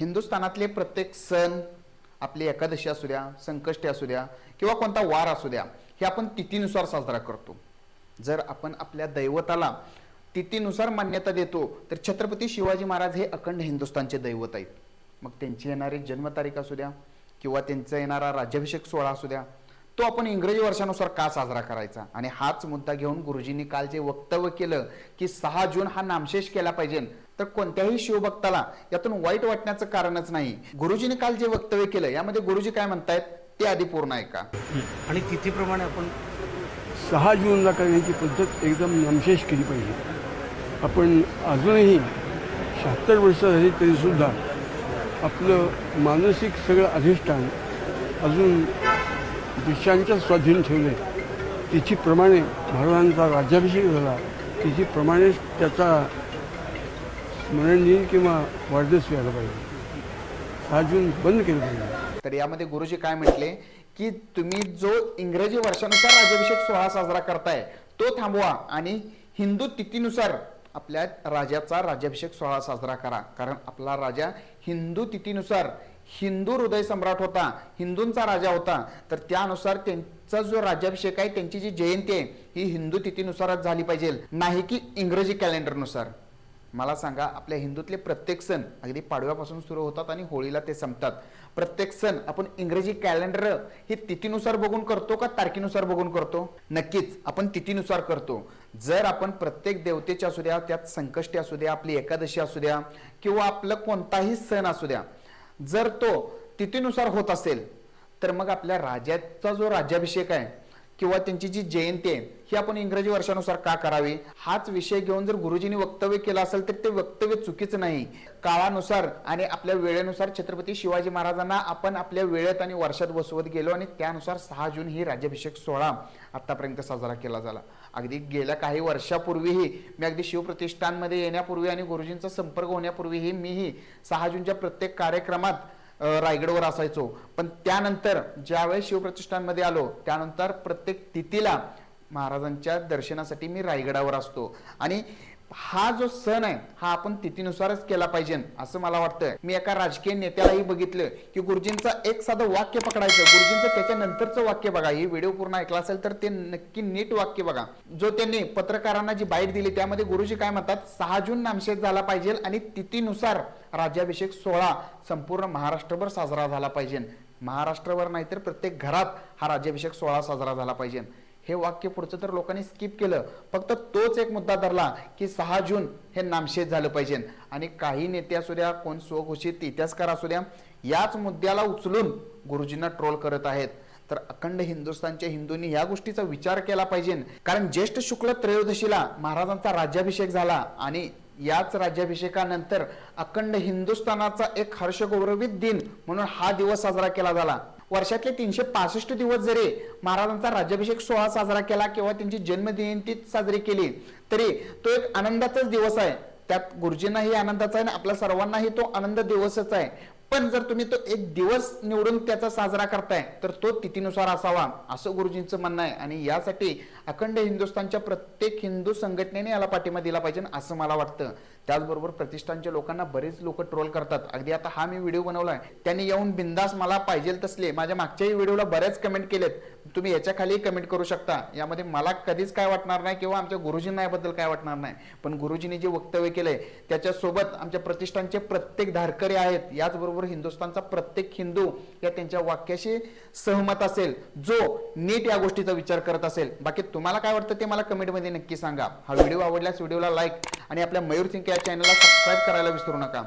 हिंदुस्थानातले प्रत्येक सण आपली एकादशी असू द्या संकष्टी असू द्या किंवा कोणता वार असू द्या हे आपण तिथीनुसार साजरा करतो. जर आपण आपल्या दैवताला तिथीनुसार मान्यता देतो तर छत्रपती शिवाजी महाराज हे अखंड हिंदुस्थानचे दैवत आहेत. मग त्यांची येणारी जन्मतारीख असू द्या किंवा त्यांचा येणारा राज्याभिषेक सोहळा असू द्या तो आपण इंग्रजी वर्षानुसार का साजरा करायचा? आणि हाच मुद्दा घेऊन गुरुजींनी काल जे वक्तव्य केलं की सहा जून हा नामशेष केला पाहिजे तर कोणत्याही शिवभक्ताला यातून वाईट वाटण्याचं कारणच नाही. गुरुजींनी काल जे वक्तव्य केलं यामध्ये गुरुजी काय म्हणतायत? ते आधी पूर्ण ऐका. आणि तिथीप्रमाणे आपण सहा जूनला करण्याची पद्धत एकदम नामशेष केली पाहिजे. आपण अजूनही शहात्तर वर्ष झाली तरीसुद्धा आपलं मानसिक सगळं अधिष्ठान अजून देशांच्या स्वाधीन ठेवले तिथीप्रमाणे महाराजांचा राज्याभिषेक झाला. तिथीप्रमाणेच त्याचा स्मरण किंवा वाढदिवस व्हायला पाहिजे. हा जून बंद केलं पाहिजे. तर यामध्ये गुरुजी काय म्हटले? की तुम्ही जो इंग्रजी वर्षानुसार राज्याभिषेक सोहळा साजरा करताय तो थांबवा आणि हिंदू तिथीनुसार आपल्या राजाचा राज्याभिषेक सोहळा साजरा करा. कारण आपला राजा हिंदू तिथीनुसार हिंदू हृदय सम्राट होता हिंदूंचा राजा होता तर त्यानुसार त्यांचा जो राज्याभिषेक आहे त्यांची जी जयंती आहे ही हिंदू तिथीनुसारच झाली पाहिजे. नाही की इंग्रजी कॅलेंडरनुसार. मला सांगा आपल्या हिंदूतले प्रत्येक सण अगदी पाडव्यापासून सुरू होतात आणि होळीला ते संपतात. प्रत्येक सण आपण इंग्रजी कॅलेंडर हे तिथीनुसार बघून करतो का तारखेनुसार बघून करतो? नक्कीच आपण तिथीनुसार करतो. जर आपण प्रत्येक देवतेच्या असू द्या त्यात संकष्टी असू द्या आपली एकादशी असू द्या किंवा आपलं कोणताही सण असू द्या जर तो तिथीनुसार होत असेल तर मग आपल्या राजाचा जो राज्याभिषेक आहे किंवा त्यांची जी जयंती आहे ही आपण इंग्रजी वर्षानुसार का करावी? हाच विषय घेऊन जर गुरुजींनी वक्तव्य केलं असेल तर ते वक्तव्य चुकीचं नाही. काळानुसार आणि आपल्या वेळेनुसार छत्रपती शिवाजी महाराजांना आपण आपल्या वेळेत आणि वर्षात बसवत गेलो आणि त्यानुसार सहा जून ही राज्याभिषेक सोहळा आतापर्यंत साजरा केला झाला. अगदी गेल्या काही वर्षापूर्वीही मी अगदी शिवप्रतिष्ठानमध्ये येण्यापूर्वी आणि गुरुजींचा संपर्क होण्यापूर्वीही मीही सहा जूनच्या प्रत्येक कार्यक्रमात रायगडवर असायचो. पण त्यानंतर ज्यावेळेस शिवप्रतिष्ठानमध्ये आलो त्यानंतर प्रत्येक तिथीला महाराजांच्या दर्शनासाठी मी रायगडावर असतो. आणि हा जो सण आहे हा आपण तिथीनुसारच केला पाहिजे असं मला वाटतं मी एका राजकीय नेत्यालाही बघितलं की गुरुजींचं एक साधं वाक्य पकडायचं. गुरुजींचं त्याच्या नंतरचं वाक्य बघा. हे व्हिडिओ पूर्ण ऐकला असेल तर ते नक्की नीट वाक्य बघा. जो त्यांनी पत्रकारांना जी बाईट दिली त्यामध्ये गुरुजी काय म्हणतात? सहा जून नामशेष झाला पाहिजे आणि तिथीनुसार राज्याभिषेक सोहळा संपूर्ण महाराष्ट्रभर साजरा झाला पाहिजे. महाराष्ट्रभर नाही तर प्रत्येक घरात हा राज्याभिषेक सोहळा साजरा झाला पाहिजे. हे वाक्य पुढचं तर लोकांनी स्किप केलं. फक्त तोच एक मुद्दा धरला की सहा जून हे नामशेष झालं पाहिजे. आणि काही नेते असू द्या कोण स्वघोषित इतिहासकार असू द्या याच मुद्द्याला उचलून गुरुजींना ट्रोल करत आहेत. तर अखंड हिंदुस्थानच्या हिंदूंनी या गोष्टीचा विचार केला पाहिजे. कारण ज्येष्ठ शुक्ल त्रयोदशीला महाराजांचा राज्याभिषेक झाला आणि याच राज्याभिषेकानंतर अखंड हिंदुस्थानाचा एक हर्षगौरवित दिन म्हणून हा दिवस साजरा केला झाला. वर्षातले तीनशे पासष्ट दिवस जरी महाराजांचा राज्याभिषेक सोहळा साजरा केला किंवा त्यांची जन्मजयंती साजरी केली तरी तो एक आनंदाचाच दिवस आहे. त्यात गुरुजींनाही आनंदाचा आहे आणि आपल्या सर्वांनाही तो आनंद दिवसच आहे. पण जर तुम्ही तो एक दिवस निवडून त्याचा साजरा करताय तर तो तिथीनुसार असावा असं गुरुजींचं म्हणणं आहे. आणि यासाठी अखंड हिंदुस्थानच्या प्रत्येक हिंदू संघटनेने याला पाठिंबा दिला पाहिजे असं मला वाटतं. त्याचबरोबर प्रतिष्ठानच्या लोकांना बरेच लोक ट्रोल करतात. अगदी आता हा मी व्हिडिओ बनवलाय. त्यांनी येऊन बिंदास मला पाहिजे तसले माझ्या मागच्याही व्हिडिओला बरेच कमेंट केलेत. तुम्ही याच्या खाली कमेंट करू शकता. यामध्ये मला कधीच काय वाटणार नाही किंवा आमच्या गुरुजींना याबद्दल काय वाटणार नाही. पण गुरुजींनी जे वक्तव्य केलंय त्याच्यासोबत आमच्या प्रतिष्ठानचे प्रत्येक धारकरी आहेत. याचबरोबर हिंदुस्थानचा प्रत्येक हिंदू या त्यांच्या वाक्याशी सहमत असेल जो नीट या गोष्टीचा विचार करत असेल. बाकी तुम्हाला काय वाटतं ते मला कमेंटमध्ये नक्की सांगा. हा व्हिडिओ आवडल्यास व्हिडिओला लाईक आणि आपल्या मयूर सिंग या चॅनलला सबस्क्राईब करायला विसरू नका.